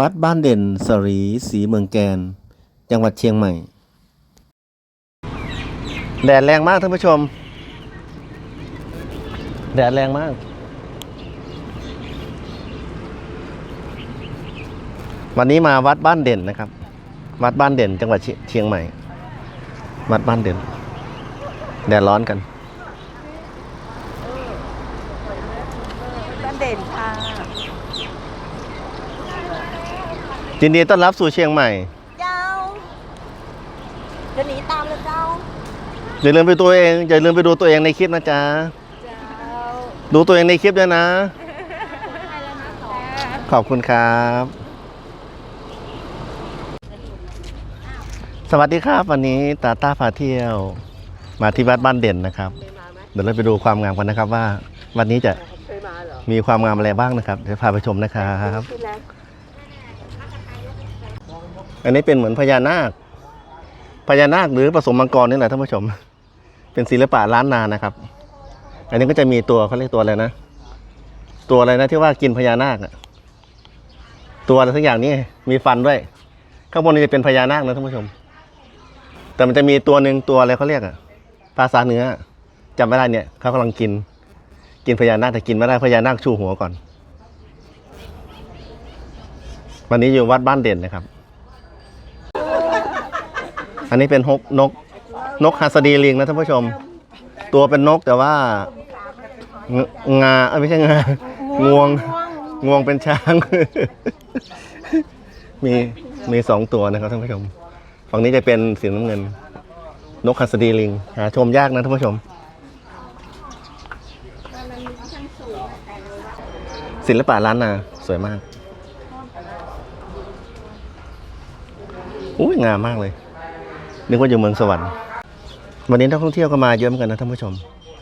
วัดบ้านเด่นสรีศรีเมืองแกน จังหวัดเชียงใหม่ แดดแรงมากท่านผู้ชม แดดแรงมาก วันนี้มาวัดบ้านเด่นนะครับ วัดบ้านเด่น จังหวัดเชียงใหม่ วัดบ้านเด่น แดดร้อนกัน บ้านเด่นค่ะ ยินดีต้อนรับสู่เชียงใหม่ เจ้าจะหนีตามเลยเจ้า อย่าลืมไปตัวเอง อย่าลืมไปดูตัวเองในคลิปนะจ๊ะ เจ้าดูตัวเองในคลิปด้วยนะขอบคุณครับ สวัสดีครับ วันนี้ตาต้าพาเที่ยว มาที่วัดบ้านเด่นนะครับเดี๋ยวเราไปดูความงามกันนะครับว่า วันนี้จะเคยมาเหรอมีความงามอะไรบ้างนะครับเดี๋ยวพาไปชมนะครับ ที่แรก อันนี้เป็นเหมือนพญานาค พญานาคหรือผสมมังกรนี่แหละท่านผู้ชม เป็นศิลปะล้านนานะครับ อันนี้ก็จะมีตัวเขาเรียกตัวอะไรนะ ตัวอะไรนะที่ว่ากินพญานาคอะตัวอะไรสักอย่างนี้มีฟันด้วย ข้างบนนี้จะเป็นพญานาคนะท่านผู้ชม แต่มันจะมีตัวหนึ่งตัวอะไรเขาเรียกอะภาษาเนื้อจำไม่ได้เนี่ยเขากำลังกิน กินพญานาคแต่กินไม่ได้พญานาคชูหัวก่อน วันนี้อยู่วัดบ้านเด่นนะครับ อันนี้เป็นฮกนกนกฮัสดีลิงนะท่านผู้ชม ตัวเป็นนกแต่ว่างงาเอ้ยไม่ใช่งางวงงวงเป็นช้าง มีมีสองตัวนะครับท่านผู้ชม ฝั่งนี้จะเป็นสีน้ำเงิน นกฮัสดีลิง หาชมยากนะท่านผู้ชม ศิลปะล้านนาสวยมาก อุ้ยงามมากเลย นึกว่าอยู่เมืองสวรรค์ วันนี้นักท่องเที่ยวก็มาเยอะเหมือนกันนะท่านผู้ชม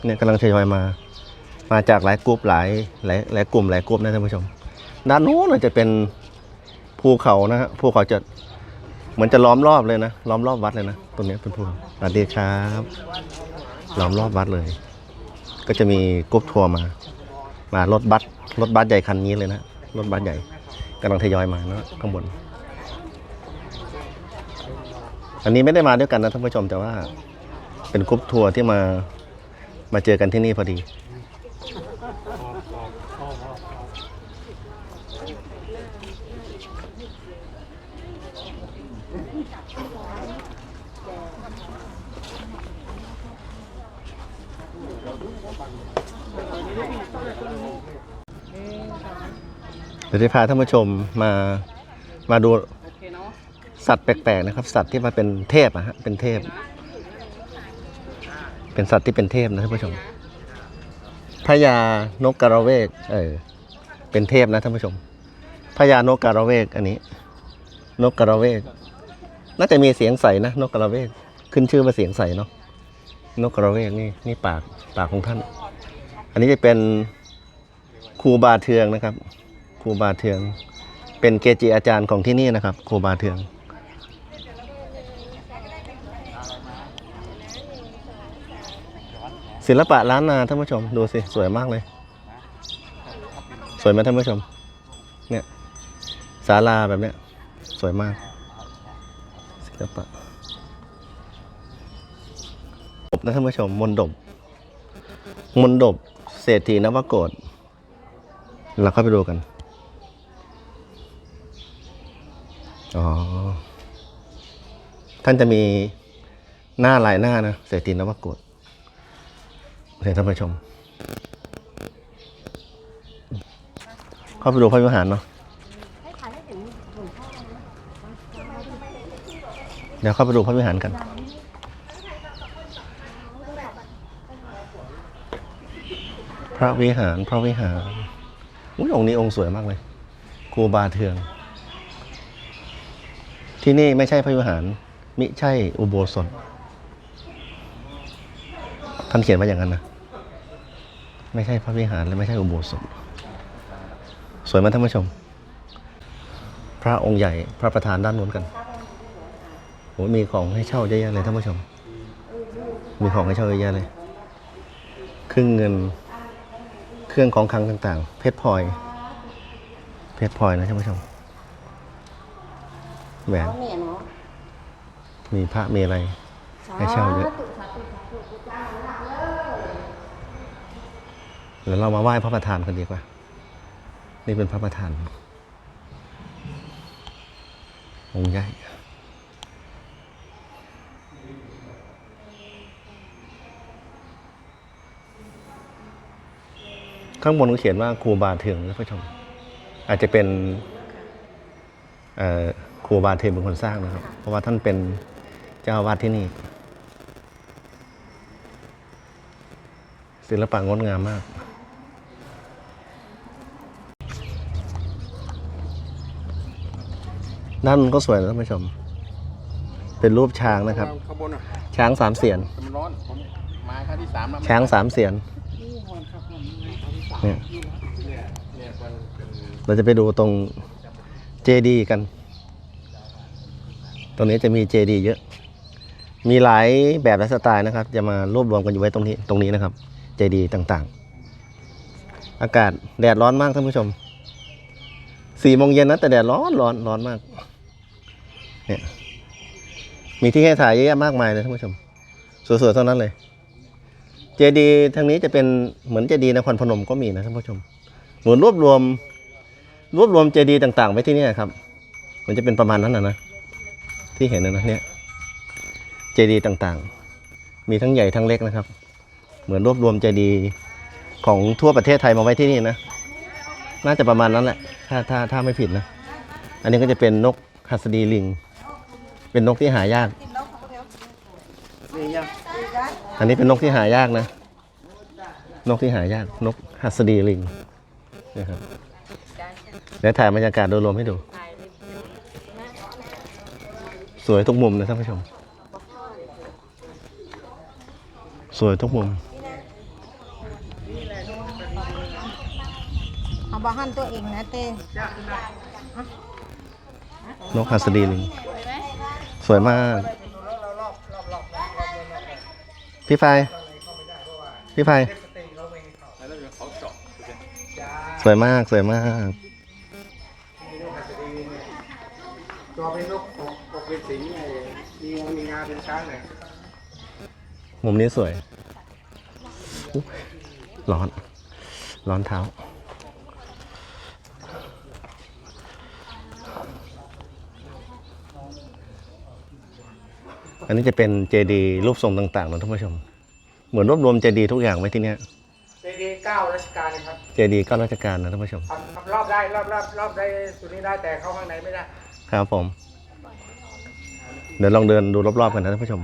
เนี่ยกำลังทยอยมา มาจากหลายกลุ่มหลายหลายหลายกลุ่มหลายกลุ่มนะท่านผู้ชม ด้านโน้นจะเป็นภูเขานะฮะ ภูเขาจะเหมือนจะล้อมรอบเลยนะ ล้อมรอบวัดเลยนะ ตรงนี้เป็นภูเขาสวัสดีครับ ล้อมรอบวัดเลย ก็จะมีกรุ๊ปทัวร์มา มารถบัส รถบัสใหญ่คันนี้เลยนะ รถบัสใหญ่กำลังทยอยมานะข้างบน อันนี้ไม่ได้มาด้วยกันนะท่านผู้ชมแต่ว่า เป็นกรุ๊ปทัวร์ที่มามาเจอกันที่นี่พอดี เดี๋ยวจะพาท่านผู้ชมมามาดู สัตว์แปลกๆนะครับ สัตว์ที่มาเป็นเทพอะฮะเป็นเทพ เป็นสัตว์ที่เป็นเทพนะท่านผู้ชมพญานกกระเวก เออ เป็นเทพนะท่านผู้ชมพญานกกระเวก อันนี้ นกกระเวก น่าจะมีเสียงใสนะนกกระเวก ขึ้นชื่อว่าเสียงใสเนาะนกกระเวกนี่นี่ปากปากของท่าน อันนี้จะเป็นครูบาเทืองนะครับครูบาเทือง เป็นเกจิอาจารย์ของที่นี่นะครับครูบาเทือง ศิลปะล้านนาท่านผู้ชม ดูสิ สวยมากเลย สวยไหมท่านผู้ชม เนี่ยศาลาแบบเนี้ย สวยมาก ศิลปะดบนะท่านผู้ชมมนต์ดบ มนต์ดบ เศรษฐีนวโกฏเราเข้าไปดูกัน อ๋อ ท่านจะมีหน้าหลายหน้านะ เศรษฐีนวโกฏ เดี๋ยวท่านผู้ชม เข้าไปดูพระวิหารเนาะเดี๋ยวเข้าไปดูพระวิหารกันพระวิหาร พระวิหารอุ้ยองค์นี้องค์สวยมากเลยครูบาเทือง ที่นี่ไม่ใช่พระวิหาร มิใช่อุโบสถานเขียนว่าอย่างนั้นนะไม่ใช่พระวิหารและไม่ใช่อุโบสถ สวยไหมท่านผู้ชม พระองค์ใหญ่พระประธานด้านนู้นกันโหมีของให้เช่าเยอะแยะเลยท่านผู้ชม มีของให้เช่าเยอะแยะเลย เครื่องเงิน เครื่องของคลังต่าง ๆ เพชรพลอย เพชรพลอยนะท่านผู้ชม แหวนเขาเนี่ยเนาะมีพระมีอะไร ให้เช่าเยอะ สธุสาธุสาธุพุทธเจ้าหลัง เลยเดี๋ยวเรามาไหว้พระประธานกันดีกว่า นี่เป็นพระประธานองค์ใหญ่ข้างบนก็เขียนว่าครูบาเทืองนะผู้ชม อาจจะเป็นครูบาเทืองเป็นคนสร้างนะครับ เพราะว่าท่านเป็นเจ้าวาดที่นี่ศิลปะงดงามมาก ด้านมันก็สวยนะท่านผู้ชม เป็นรูปช้างนะครับ ข้างบนอะช้างสามเสียนแต่มันร้อนผมมาครั้งที่สามแล้วช้างสามเสียนเนี่ยเนี่ย เนี่ยมันเป็นเราจะไปดูตรงเจดีกัน ตรงนี้จะมีเจดีเยอะ มีหลายแบบและสไตล์นะครับ จะมารวบรวมกันอยู่ไว้ตรงนี้ ตรงนี้นะครับ เจดีต่างๆ อากาศแดดร้อนมากท่านผู้ชม สี่โมงเย็นนะแต่แดดร้อนร้อนร้อนมาก เนี่ย มีที่ให้ถ่ายเยอะแยะมากมายเลยท่านผู้ชม สวยๆเท่านั้นเลย เจดีทางนี้จะเป็นเหมือนเจดีนครพนมก็มีนะท่านผู้ชมเหมือนรวบรวม รวบรวมเจดีย์ต่าง ๆ ไว้ที่นี่ครับ มันจะเป็นประมาณนั้นนะนะที่เห็นนะนะเนี่ยเจดีย์ต่างๆ มีทั้งใหญ่ทั้งเล็กนะครับ เหมือนรวบรวมเจดีย์ของทั่วประเทศไทยมาไว้ที่นี่นะ น่าจะประมาณนั้นแหละ ถ้าถ้าถ้าไม่ผิดนะ อันนี้ก็จะเป็นนกหัสดีลิง เป็นนกที่หายาก อันนี้เป็นนกที่หายากนะ นกที่หายาก นกหัสดีลิงนะครับเดี๋ยวถ่ายบรรยากาศโดยรวมให้ดู สวยทุกมุมนะท่านผู้ชม สวยทุกมุม เอา บ้านตัวเองนะเต้นกหัสดีลิงสวยมาก พี่ไฟ พี่ไฟ สวยมาก สวยมาก ตัวเป็นนกปกปกเป็นสิงห์มีงมีงาเป็นช้างเนี่ยมุมนี้สวย ร้อน ร้อนเท้า อันนี้จะเป็นเจดีย์รูปทรงต่างๆนะท่านผู้ชม เหมือนรวบรวมเจดีย์ทุกอย่างไว้ที่เนี้ยเจดีย์เก้ารัชกาลนะครับเจดีย์เก้าราชการนะท่านผู้ชมทำทำรอบได้รอบรอบรอบได้สุดนี้ได้แต่เข้าข้างในไม่ได้ครับผม เดี๋ยวลองเดินดูรอบๆกันนะท่านผู้ชม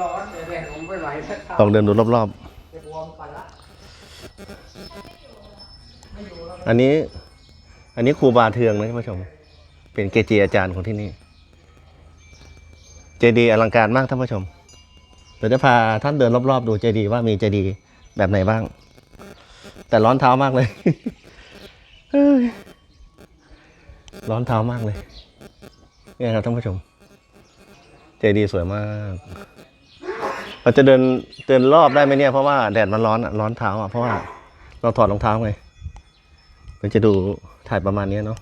ร้อนเนี่ยเนี่ยผมไม่ไหวแล้วครับลองเดินดูรอบจะบวมไปละๆอันนี้ อันนี้ครูบาเทืองนะท่านผู้ชม เป็นเกจิอาจารย์ของที่นี่ เจดีย์อลังการมากท่านผู้ชมเดี๋ยวจะพาท่านเดินรอบๆ ดูเจดีย์ว่ามีเจดีย์แบบไหนบ้าง แต่ร้อนเท้ามากเลยร้อนเท้ามากเลยเนี่ยครับท่านผู้ชม เจดีย์สวยมากเราจะเดินเดินรอบได้ไหมเนี่ยเพราะว่าแดดมันร้อนร้อนเท้าอะเพราะว่าเราถอดรองเท้าไงเราจะดูถ่ายประมาณนี้เนาะ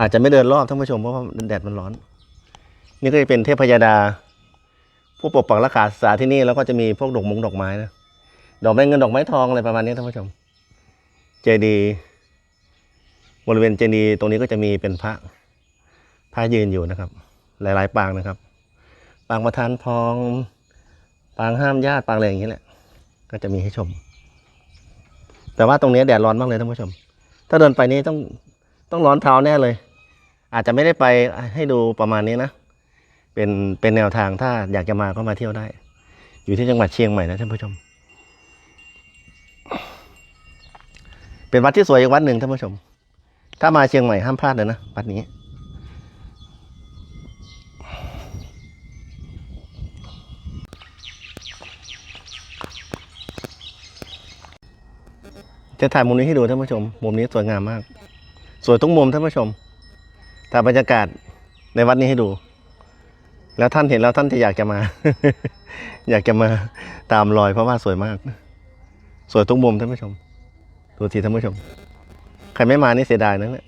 อาจจะไม่เดินรอบท่านผู้ชมเพราะว่าแดดมันร้อน นี่ก็จะเป็นเทพยดา ผู้ปกปักรักษาสาที่นี่แล้วก็จะมีพวกดอกมงดอกไม้นะดอกไม้เงินดอกไม้ทองอะไรประมาณนี้ท่านผู้ชม เจดีบริเวณเจดีตรงนี้ก็จะมีเป็นพระพระยืนอยู่นะครับ หลายๆ ปางนะครับ ปางประธานพอง ปางห้ามญาติปางอะไรอย่างนี้แหละ ก็จะมีให้ชม แต่ว่าตรงนี้แดดร้อนมากเลยท่านผู้ชม ถ้าเดินไปนี่ต้องต้องร้อนเท้าแน่เลย อาจจะไม่ได้ไปให้ดูประมาณนี้นะ เป็นเป็นแนวทางถ้าอยากจะมาก็มาเที่ยวได้ อยู่ที่จังหวัดเชียงใหม่นะท่านผู้ชม เป็นวัดที่สวยอีกวัดหนึ่งท่านผู้ชม ถ้ามาเชียงใหม่ห้ามพลาดเลยนะวัดนี้จะถ่ายมุมนี้ให้ดูท่านผู้ชม มุมนี้สวยงามมาก สวยทุกมุมท่านผู้ชมถ่ายบรรยากาศในวัดนี้ให้ดู แล้วท่านเห็นแล้วท่านจะอยากจะมา อยากจะมาตามรอยเพราะว่าสวยมาก สวยทุกมุมท่านผู้ชมดูสิท่านผู้ชม ใครไม่มานี่เสียดายนะเนี่ย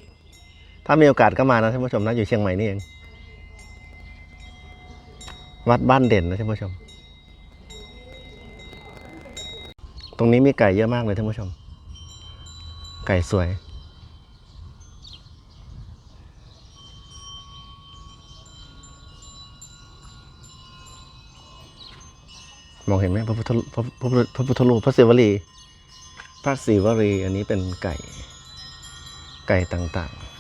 ถ้ามีโอกาสก็มานะท่านผู้ชมนะอยู่เชียงใหม่นี่เอง วัดบ้านเด่นนะท่านผู้ชม ตรงนี้มีไก่เยอะมากเลยท่านผู้ชม ไก่สวย มองเห็นไหมพระพุทธพระพระพระพุทธรูปพระศิวลี พระศิวลี อันนี้เป็นไก่ ไก่ต่างๆ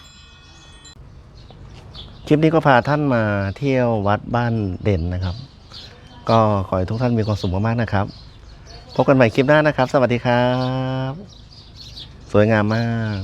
คลิปนี้ก็พาท่านมาเที่ยววัดบ้านเด่นนะครับ ก็ขอให้ทุกท่านมีความสุขมากๆนะครับ พบกันใหม่คลิปหน้านะครับ สวัสดีครับ สวยงามมาก